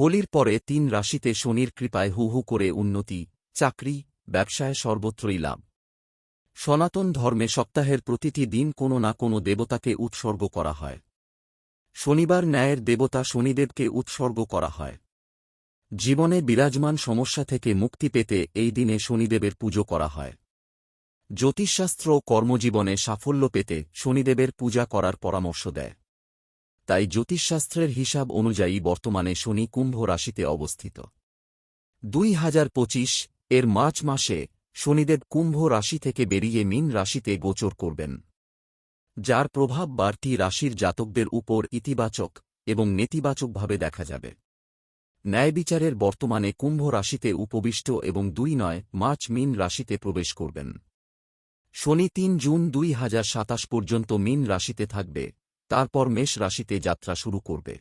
হোলির পরে তিন রাশিতে শনির কৃপায় হু হু করে উন্নতি, চাকরি, ব্যবসায় সর্বত্রই লাভ। সনাতন ধর্মে সপ্তাহের প্রতিটি দিন কোনো না কোনো দেবতাকে উৎসর্গ করা হয়। শনিবার ন্যায়ের দেবতা শনিদেবকে উৎসর্গ করা হয়। জীবনে বিরাজমান সমস্যা থেকে মুক্তি পেতে এই দিনে শনিদেবের পুজো করা হয়। জ্যোতিষশাস্ত্র কর্মজীবনে সাফল্য পেতে শনিদেবের পূজা করার পরামর্শ দেয়। তাই জ্যোতিষশাস্ত্রের হিসাব অনুযায়ী বর্তমানে শনি কুম্ভ রাশিতে অবস্থিত। দুই হাজার পঁচিশ এর মার্চ মাসে শনিদেব কুম্ভ রাশি থেকে বেরিয়ে মিন রাশিতে গোচর করবেন। যার প্রভাব বাড়তি রাশির জাতকদের উপর ইতিবাচক এবং নেতিবাচকভাবে দেখা যাবে। ন্যায়বিচারের বর্তমানে কুম্ভ রাশিতে উপবিষ্ট এবং দুই নয় মার্চ মিন রাশিতে প্রবেশ করবেন। শনি তিন জুন দুই হাজার সাতাশ পর্যন্ত মিন রাশিতে থাকবে। তারপর মেষ রাশিতে যাত্রা শুরু করবে।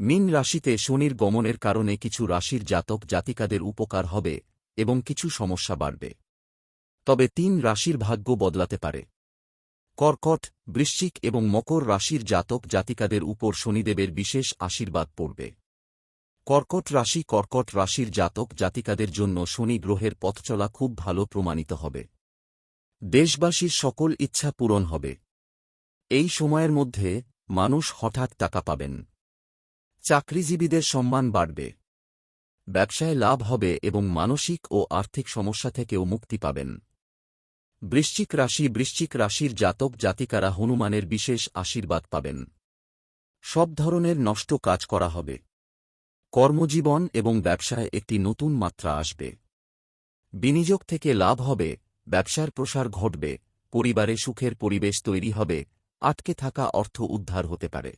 মীন রাশিতে শনির গমনের কারণে কিছু রাশির জাতক জাতিকাদের উপকার হবে এবং কিছু সমস্যা বাড়বে। তবে তিন রাশির ভাগ্য বদলাতে পারে। কর্কট, বৃশ্চিক এবং মকর রাশির জাতক জাতিকাদের উপর শনিদেবের বিশেষ আশীর্বাদ পড়বে। কর্কট রাশি কর্কট রাশির জাতক জাতিকাদের জন্য শনি গ্রহের পথচলা খুব ভালো প্রমাণিত হবে। দেশবাসীর সকল ইচ্ছা পূরণ হবে। এই সময়ের মধ্যে মানুষ হঠাৎ টাকা পাবেন। চাকরিজীবীদের সম্মান বাড়বে। ব্যবসায় লাভ হবে এবং মানসিক ও আর্থিক সমস্যা থেকেও মুক্তি পাবেন। বৃশ্চিক রাশি বৃশ্চিক রাশির জাতক জাতিকারা হনুমানের বিশেষ আশীর্বাদ পাবেন। সব ধরনের নষ্ট কাজ করা হবে। কর্মজীবন এবং ব্যবসায় একটি নতুন মাত্রা আসবে। বিনিয়োগ থেকে লাভ হবে, ব্যবসার প্রসার ঘটবে, পরিবারে সুখের পরিবেশ তৈরি হবে আটকে থাকা অর্থ উদ্ধার হতে পারে।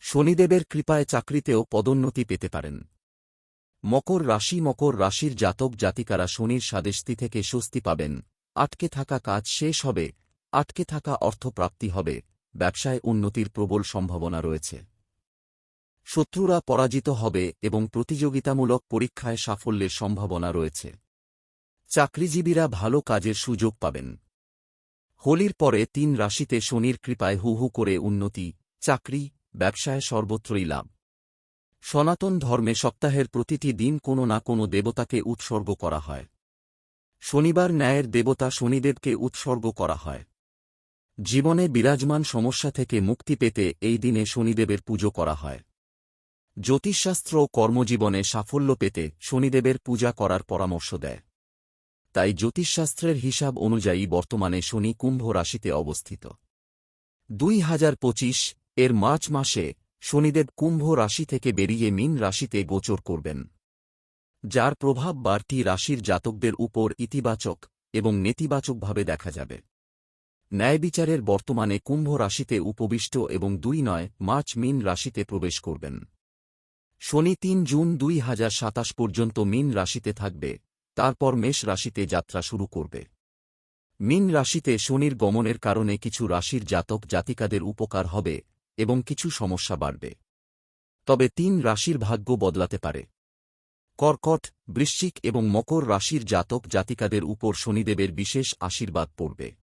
শনিদেবের কৃপায় চাকরিতেও পদোন্নতি পেতে পারেন। মকর রাশি মকর রাশির জাতক জাতিকারা শনির স্বাদেশতি থেকে স্বস্তি পাবেন। আটকে থাকা কাজ শেষ হবে, আটকে থাকা অর্থপ্রাপ্তি হবে, ব্যবসায় উন্নতির প্রবল সম্ভাবনা রয়েছে। শত্রুরা পরাজিত হবে এবং প্রতিযোগিতামূলক পরীক্ষায় সাফল্যের সম্ভাবনা রয়েছে। চাকরিজীবীরা ভালো কাজের সুযোগ পাবেন। হোলির পরে তিন রাশিতে শনির কৃপায় হু হু করে উন্নতি, চাকরি, ব্যবসায় সর্বত্রই লাভ। সনাতন ধর্মে সপ্তাহের প্রতিটি দিন কোনো না কোনো দেবতাকে উৎসর্গ করা হয়। শনিবার ন্যায়ের দেবতা শনিদেবকে উৎসর্গ করা হয়। জীবনে বিরাজমান সমস্যা থেকে মুক্তি পেতে এই দিনে শনিদেবের পুজো করা হয়। জ্যোতিষশাস্ত্র কর্মজীবনে সাফল্য পেতে শনিদেবের পূজা করার পরামর্শ দেয়। তাই জ্যোতিষশাস্ত্রের হিসাব অনুযায়ী বর্তমানে শনি কুম্ভ রাশিতে অবস্থিত। দুই হাজার পঁচিশ এর মার্চ মাসে শনিদেব কুম্ভ রাশি থেকে বেরিয়ে মিন রাশিতে গোচর করবেন, যার প্রভাব বাড়তি রাশির জাতকদের উপর ইতিবাচক এবং নেতিবাচকভাবে দেখা যাবে। ন্যায়বিচারের বর্তমানে কুম্ভ রাশিতে উপবিষ্ট এবং দুই নয় মার্চ মিন রাশিতে প্রবেশ করবেন। শনি তিন জুন দুই হাজার সাতাশ পর্যন্ত মিন রাশিতে থাকবে। তারপর মেষ রাশিতে যাত্রা শুরু করবে। মিন রাশিতে শনির গমনের কারণে কিছু রাশির জাতক জাতিকাদের উপকার হবে এবং কিছু সমস্যা বাড়বে। তবে তিন রাশির ভাগ্য বদলাতে পারে। কর্কট, বৃশ্চিক এবং মকর রাশির জাতক জাতিকাদের উপর শনিদেবের বিশেষ আশীর্বাদ পড়বে।